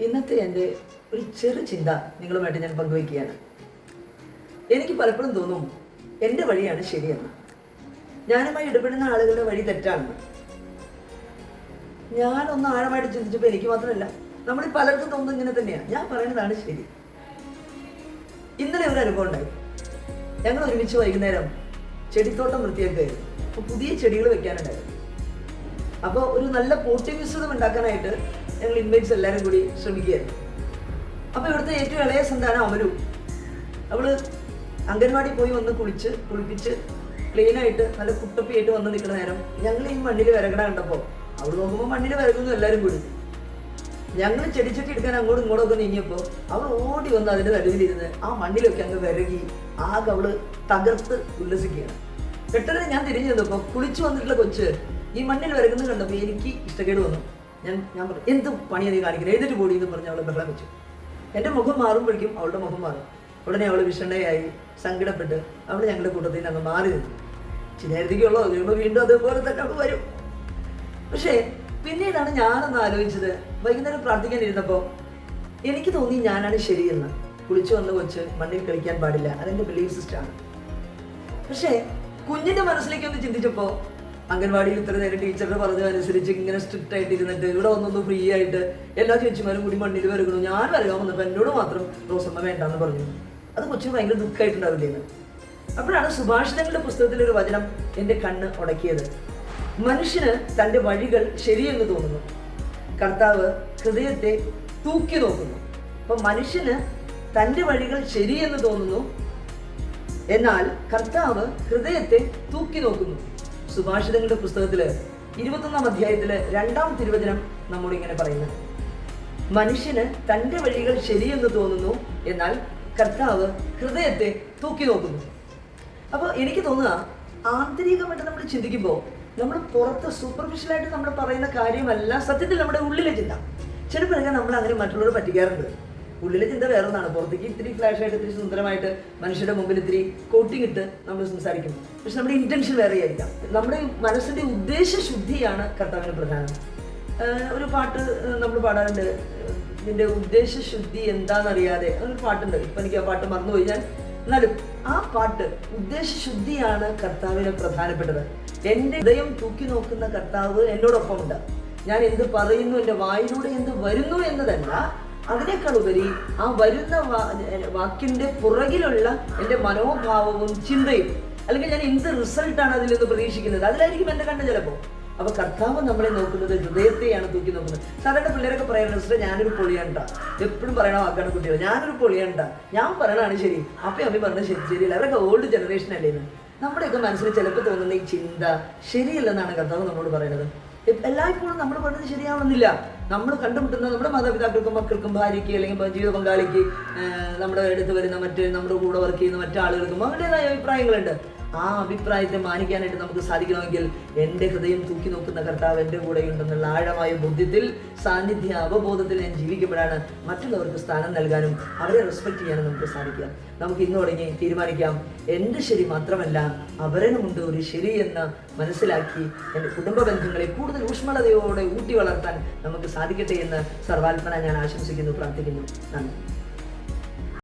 ഇന്നത്തെ എന്റെ ഒരു ചെറു ചിന്ത നിങ്ങളുമായിട്ട് ഞാൻ പങ്കുവയ്ക്കുകയാണ്. എനിക്ക് പലപ്പോഴും തോന്നും എന്റെ വഴിയാണ് ശരിയെന്ന്. ഞാനുമായി ഇടപെടുന്ന ആളുകളുടെ വഴി തെറ്റാണെന്ന്. ഞാനൊന്ന് ആഴമായിട്ട് ചിന്തിച്ചപ്പോൾ എനിക്ക് മാത്രമല്ല നമ്മൾ പലർക്കും തോന്നുന്നത് ഇങ്ങനെ തന്നെയാണ്. ഞാൻ പറയുന്നതാണ് ശരി. ഇന്നലെ ഒരു അനുഭവം ഉണ്ടായി. ഞങ്ങൾ ഒരുമിച്ച് വൈകുന്നേരം ചെടിത്തോട്ടം വൃത്തിയാക്കുകയായിരുന്നു. അപ്പോൾ പുതിയ ചെടികൾ വെക്കാനുണ്ടായിരുന്നു. അപ്പോൾ ഒരു നല്ല മിശ്രിതം ഉണ്ടാക്കാനായിട്ട് ഞങ്ങൾ ഇൻവൈറ്റ്സ് എല്ലാവരും കൂടി ശ്രമിക്കുകയായിരുന്നു. അപ്പോൾ ഇവിടുത്തെ ഏറ്റവും ഇളയ സന്താനം അമരു അവൾ അംഗൻവാടി പോയി വന്ന് കുളിച്ച് കുളിപ്പിച്ച് ക്ലീനായിട്ട് നല്ല കുട്ടപ്പിയായിട്ട് വന്ന് നിൽക്കുന്ന നേരം ഞങ്ങൾ ഈ മണ്ണിൽ വിരകട കണ്ടപ്പോൾ അവൾ നോക്കുമ്പോൾ മണ്ണിൽ വിരകുന്നു എല്ലാവരും കൂടി. ഞങ്ങൾ ചെടിച്ചട്ടി എടുക്കാൻ അങ്ങോട്ടും ഇങ്ങോട്ടും ഒക്കെ നീങ്ങിയപ്പോൾ അവൾ ഓടി വന്ന് അതിന്റെ നടുവിലിരുന്ന് ആ മണ്ണിലൊക്കെ അങ്ങ് വിരകി ആകെ അവൾ തകർത്ത് ഉല്ലസിക്കുകയാണ്. പെട്ടെന്ന് ഞാൻ തിരിഞ്ഞു നിന്നപ്പോൾ കുളിച്ചു വന്നിട്ടുള്ള കൊച്ച് ഈ മണ്ണിൽ വരക്കുന്നത് കണ്ടപ്പോൾ എനിക്ക് ഇഷ്ടക്കേട് വന്നു. ഞാൻ ഞാൻ പറഞ്ഞു എന്ത് പണിയാണ് നീ കാണിക്കുന്നത് എഴുതിട്ട് പോടി എന്ന് പറഞ്ഞ് അവളെ ബഹളം വെച്ചു. എന്റെ മുഖം മാറുമ്പോഴേക്കും അവളുടെ മുഖം മാറും. ഉടനെ അവൾ വിഷണ്ണയായി സങ്കടപ്പെട്ട് അവൾ ഞങ്ങളുടെ കൂട്ടത്തിൽ നിന്ന് അങ്ങ് മാറി നിന്നു. ചിലരുതിക്കുള്ളോ കഴിയുമ്പോൾ വീണ്ടും അതുപോലെ തന്നെ അവൾ വരും. പക്ഷേ പിന്നീടാണ് ഞാനൊന്ന് ആലോചിച്ചത് വൈകുന്നേരം പ്രാർത്ഥിക്കാൻ ഇരുന്നപ്പോൾ എനിക്ക് തോന്നി ഞാനാണ് ശരിയെന്ന്. കുളിച്ചു വന്ന് കൊച്ച് മണ്ണിൽ കളിക്കാൻ പാടില്ല. അതെന്റെ ബിലീഫ് സിസ്റ്റമാണ് പക്ഷേ കുഞ്ഞിന്റെ മനസ്സിലേക്ക് ഒന്ന് ചിന്തിച്ചപ്പോൾ അംഗൻവാടിയിൽ ഇത്ര നേരം ടീച്ചറുടെ പറഞ്ഞതനുസരിച്ച് ഇങ്ങനെ സ്ട്രിക്റ്റ് ആയിട്ട് ഇരുന്നിട്ട് ഇവിടെ വന്നൊന്ന് ഫ്രീ ആയിട്ട് എല്ലാ ചേച്ചിമാരും കൂടി മണ്ണിൽ വരകണു ഞാൻ വരകാൻ വന്നപ്പോൾ എന്നോട് മാത്രം റോസമ്മ വേണ്ടെന്ന് പറഞ്ഞു. അത് കൊച്ചിന് ഭയങ്കര ദുഃഖമായിട്ടുണ്ടാവില്ലേന്ന് അപ്പോഴാണ് സുഭാഷിതങ്ങളുടെ പുസ്തകത്തിൽ ഒരു വചനം എന്റെ കണ്ണ് ഉടക്കിയത്. മനുഷ്യന് തന്റെ വഴികൾ ശരിയെന്ന് തോന്നുന്നു. കർത്താവ് ഹൃദയത്തെ തൂക്കി നോക്കുന്നു. അപ്പൊ മനുഷ്യന് തന്റെ വഴികൾ ശരിയെന്ന് തോന്നുന്നു. എന്നാൽ കർത്താവ് ഹൃദയത്തെ തൂക്കി നോക്കുന്നു. സുഭാഷിതങ്ങളുടെ പുസ്തകത്തിൽ ഇരുപത്തൊന്നാം അധ്യായത്തിൽ രണ്ടാം തിരുവചനം നമ്മോട് ഇങ്ങനെ പറയുന്നത്. മനുഷ്യന് തന്റെ വഴികൾ ശരിയെന്ന് തോന്നുന്നു എന്നാൽ കർത്താവ് ഹൃദയത്തെ തൂക്കി നോക്കുന്നു. അപ്പോൾ എനിക്ക് തോന്നുക ആന്തരികമായിട്ട് നമ്മൾ ചിന്തിക്കുമ്പോൾ നമ്മൾ പുറത്ത് സൂപ്പർഫിഷ്യലായിട്ട് നമ്മൾ പറയുന്ന കാര്യമല്ല സത്യത്തിൽ നമ്മുടെ ഉള്ളിലെ ചിന്ത. ചിലപ്പോഴൊക്കെ നമ്മൾ അങ്ങനെ മറ്റുള്ളവർ പറ്റിക്കാറുണ്ട്. ഉള്ളിലെ ചിന്ത വേറെ ഒന്നാണ് പുറത്തേക്ക് ഇത്തിരി ഫ്ലാഷ് ആയിട്ട് ഇത്തിരി സുന്ദരമായിട്ട് മനുഷ്യരുടെ മുമ്പിൽ ഇത്തിരി കോട്ടിങ് ഇട്ട് നമ്മൾ സംസാരിക്കും. പക്ഷെ നമ്മുടെ ഇന്റൻഷൻ വേറെ ആയിരിക്കാം. നമ്മുടെ മനസ്സിന്റെ ഉദ്ദേശ ശുദ്ധിയാണ് കർത്താവിന് പ്രധാനം. ഒരു പാട്ട് നമ്മൾ പാടാറുണ്ട്. നിന്റെ ഉദ്ദേശ ശുദ്ധി എന്താണെന്നറിയാതെ ഒരു പാട്ടുണ്ട്. ഇപ്പൊ എനിക്ക് ആ പാട്ട് മറന്നുപോയി ഞാൻ എന്നാലും ആ പാട്ട് ഉദ്ദേശ ശുദ്ധിയാണ് കർത്താവിന് പ്രധാനപ്പെട്ടത്. എന്റെ ഹൃദയം തൂക്കി നോക്കുന്ന കർത്താവ് എന്നോടൊപ്പം ഉണ്ട് ഞാൻ എന്ത് പറയുന്നു എന്റെ വായിലൂടെ എന്ത് വരുന്നു എന്നതല്ല അതിനേക്കാൾ ഉപരി ആ വരുന്ന വാക്കിന്റെ പുറകിലുള്ള എന്റെ മനോഭാവവും ചിന്തയും അല്ലെങ്കിൽ ഞാൻ എന്ത് റിസൾട്ടാണ് അതിൽ നിന്ന് പ്രതീക്ഷിക്കുന്നത് അതിലായിരിക്കും എന്റെ കണ്ണ് ചിലപ്പോൾ അപ്പൊ കർത്താവ് നമ്മളെ നോക്കുന്നത് ഹൃദയത്തെയാണ് തൂക്കി നോക്കുന്നത്. സാധാരണ പിള്ളേരൊക്കെ പറയാറുണ്ട് സിസ്റ്റർ ഞാനൊരു പൊളിയണ്ട. എപ്പോഴും പറയണ വാക്കാണ് കുട്ടികൾ ഞാനൊരു പൊളിയണ്ട. ഞാൻ പറയണതാണ് ശരി. അപ്പൊ അമ്മ പറഞ്ഞത് ശരി ശരിയല്ല. അവരൊക്കെ ഓൾഡ് ജനറേഷൻ അല്ലേ നമ്മുടെയൊക്കെ മനസ്സിൽ ചിലപ്പോൾ തോന്നുന്ന ഈ ചിന്ത ശരിയല്ലെന്നാണ് കർത്താവ് നമ്മളോട് പറയുന്നത്. എല്ലായ്പ്പോഴും നമ്മൾ പറയുന്നത് ശരിയാവണമെന്നില്ല. നമ്മൾ കണ്ടുമുട്ടുന്ന നമ്മുടെ മാതാപിതാക്കൾക്കും മക്കൾക്കും ഭാര്യയ്ക്ക് അല്ലെങ്കിൽ ജീവിത പങ്കാളിക്ക് നമ്മുടെ അടുത്ത് വരുന്ന മറ്റ് നമ്മുടെ കൂടെ വർക്ക് ചെയ്യുന്ന മറ്റാളുകൾക്കും അവരുടേതായ അഭിപ്രായങ്ങളുണ്ട്. ആ അഭിപ്രായത്തെ മാനിക്കാനായിട്ട് നമുക്ക് സാധിക്കണമെങ്കിൽ എന്റെ ഹൃദയം തൂക്കി നോക്കുന്ന കർത്താവ് എന്റെ കൂടെയുണ്ടെന്നുള്ള ആഴമായ ബോധ്യത്തിൽ സാന്നിധ്യ അവബോധത്തിൽ ഞാൻ ജീവിക്കുമ്പോഴാണ് മറ്റുള്ളവർക്ക് സ്ഥാനം നൽകാനും അവരെ റെസ്പെക്ട് ചെയ്യാനും നമുക്ക് സാധിക്കുക. നമുക്ക് ഇന്ന് തുടങ്ങി തീരുമാനിക്കാം. എന്റെ ശരി മാത്രമല്ല അവരനുമുണ്ട് ഒരു ശരി എന്ന് മനസ്സിലാക്കി എന്റെ കുടുംബ ബന്ധങ്ങളെ കൂടുതൽ ഊഷ്മളതയോടെ ഊട്ടി വളർത്താൻ നമുക്ക് സാധിക്കട്ടെ എന്ന് സർവാത്മന ഞാൻ ആശംസിക്കുന്നു പ്രാർത്ഥിക്കുന്നു. നന്ദി.